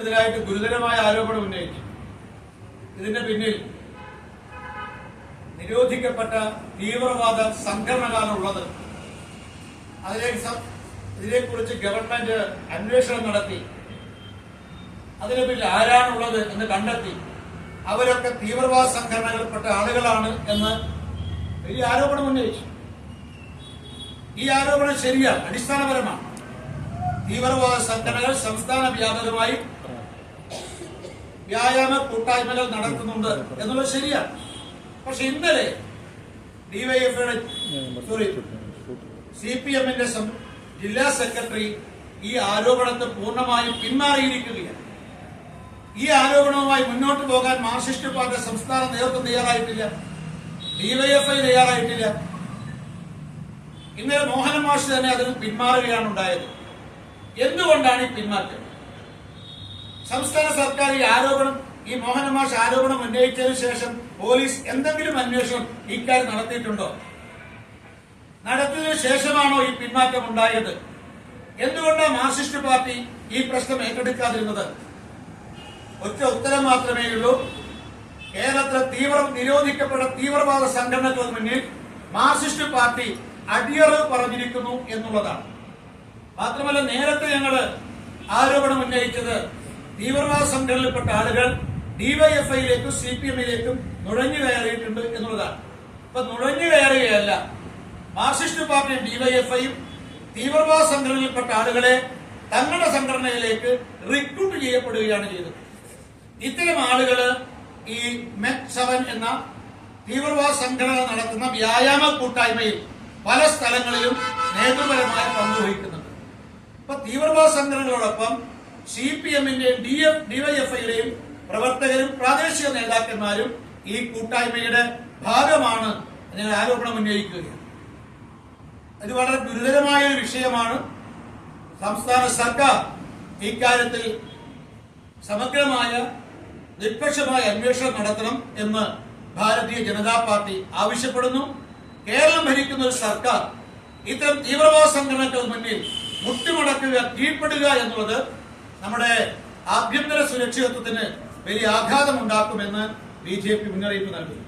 എതിരായിട്ട് ഗുരുതരമായ ആരോപണം ഉന്നയിച്ചു. ഇതിന്റെ പിന്നിൽ നിരോധിക്കപ്പെട്ട തീവ്രവാദ സംഘടനകളാണുള്ളത് അതിലേക്ക് ഇതിനെക്കുറിച്ച് ഗവൺമെന്റ് അന്വേഷണം നടത്തി. അതിന് പിന്നിൽ ആരാണുള്ളത് എന്ന് കണ്ടെത്തി. അവരൊക്കെ തീവ്രവാദ സംഘടനകളിൽപ്പെട്ട ആളുകളാണ് എന്ന് വലിയ ആരോപണം ഉന്നയിച്ചു. ഈ ആരോപണം ശരിയാണ് അടിസ്ഥാനപരമാണ്. തീവ്രവാദ സംഘടനകൾ സംസ്ഥാന വ്യാപകമായി വ്യായാമ കൂട്ടായ്മകൾ നടക്കുന്നുണ്ട് എന്നുള്ളത് ശരിയാ പക്ഷെ ഇന്നലെ ഡിവൈഎഫ്ഐയുടെ സോറി സി പി എമ്മിന്റെ ജില്ലാ സെക്രട്ടറി ഈ ആരോപണത്തെ പൂർണമായും പിന്മാറിയിരിക്കുകയാണ്. ഈ ആരോപണവുമായി മുന്നോട്ട് പോകാൻ മാർക്സിസ്റ്റ് പാർട്ടി സംസ്ഥാന നേതൃത്വം തയ്യാറായിട്ടില്ല ഡിവൈഎഫ്ഐ തയ്യാറായിട്ടില്ല. ഇന്നലെ മോഹന മാഷ് തന്നെ അതിന് പിന്മാറുകയാണ് ഉണ്ടായത്. എന്തുകൊണ്ടാണ് ഈ പിന്മാറ്റം? സംസ്ഥാന സർക്കാർ ഈ ആരോപണം ഈ മോഹന മാഷ് ആരോപണം ഉന്നയിച്ചതിനു ശേഷം പോലീസ് എന്തെങ്കിലും അന്വേഷണം ഇക്കാര്യം നടത്തിയിട്ടുണ്ടോ? നടത്തിയതിനു ശേഷമാണോ ഈ പിന്മാറ്റം ഉണ്ടായത്? എന്തുകൊണ്ടാണ് മാർസിസ്റ്റ് പാർട്ടി ഈ പ്രശ്നം ഏറ്റെടുക്കാതിരുന്നത്? ഒറ്റ ഉത്തരം മാത്രമേ ഉള്ളൂ. കേരളത്തിലെ തീവ്ര നിരോധിക്കപ്പെട്ട തീവ്രവാദ സംഘടനകൾക്ക് മുന്നിൽ മാർക്സിസ്റ്റ് പാർട്ടി അടിയറവ് പറഞ്ഞിരിക്കുന്നു എന്നുള്ളതാണ്. മാത്രമല്ല നേരത്തെ ഞങ്ങൾ ആരോപണം ഉന്നയിച്ചത് തീവ്രവാദ സംഘടനയിൽപ്പെട്ട ആളുകൾ ഡിവൈഎഫ്ഐയിലേക്കും സി പി എമ്മിലേക്കും നുഴഞ്ഞു കയറിയിട്ടുണ്ട് എന്നുള്ളതാണ്. ഇപ്പൊ നുഴഞ്ഞു കയറുകയല്ല. മാർക്സിസ്റ്റ് പാർട്ടിയും ഡിവൈഎഫ്ഐയും തീവ്രവാദ സംഘടനയിൽപ്പെട്ട ആളുകളെ തങ്ങളുടെ സംഘടനയിലേക്ക് റിക്രൂട്ട് ചെയ്യപ്പെടുകയാണ് ചെയ്തത്. ഇത്തരം ആളുകൾ ഈ മെക് സെവൻ എന്ന തീവ്രവാദ സംഘടന നടത്തുന്ന വ്യായാമ കൂട്ടായ്മയിൽ പല സ്ഥലങ്ങളിലും നേതൃപരമായ പങ്കുവഹിക്കുന്നുണ്ട്. ഇപ്പൊ തീവ്രവാദ സംഘടനകളോടൊപ്പം സി പി എമ്മിന്റെയും ഡി എഫ് ഡിവൈഎഫ്ഐയുടെയും പ്രവർത്തകരും പ്രാദേശിക നേതാക്കന്മാരും ഈ കൂട്ടായ്മയുടെ ഭാഗമാണ് നിങ്ങൾ ആരോപണം ഉന്നയിക്കുകയാണ്. ഇത് വളരെ ഗുരുതരമായ ഒരു വിഷയമാണ്. സംസ്ഥാന സർക്കാർ ഇക്കാര്യത്തിൽ സമഗ്രമായ നിഷ്പക്ഷമായ അന്വേഷണം നടത്തണം എന്ന് ഭാരതീയ ജനതാ പാർട്ടി ആവശ്യപ്പെടുന്നു. കേരളം ഭരിക്കുന്ന ഒരു സർക്കാർ ഇത്തരം തീവ്രവാദ സംഘടനകൾ മുന്നിൽ മുട്ടുമടക്കുക കീഴ്പ്പെടുക എന്നുള്ളത് നമ്മുടെ ആഭ്യന്തര സുരക്ഷിതത്വത്തിന് വലിയ ആഘാതമുണ്ടാക്കുമെന്ന് ബി ജെ പി മുന്നറിയിപ്പ് നൽകുന്നു.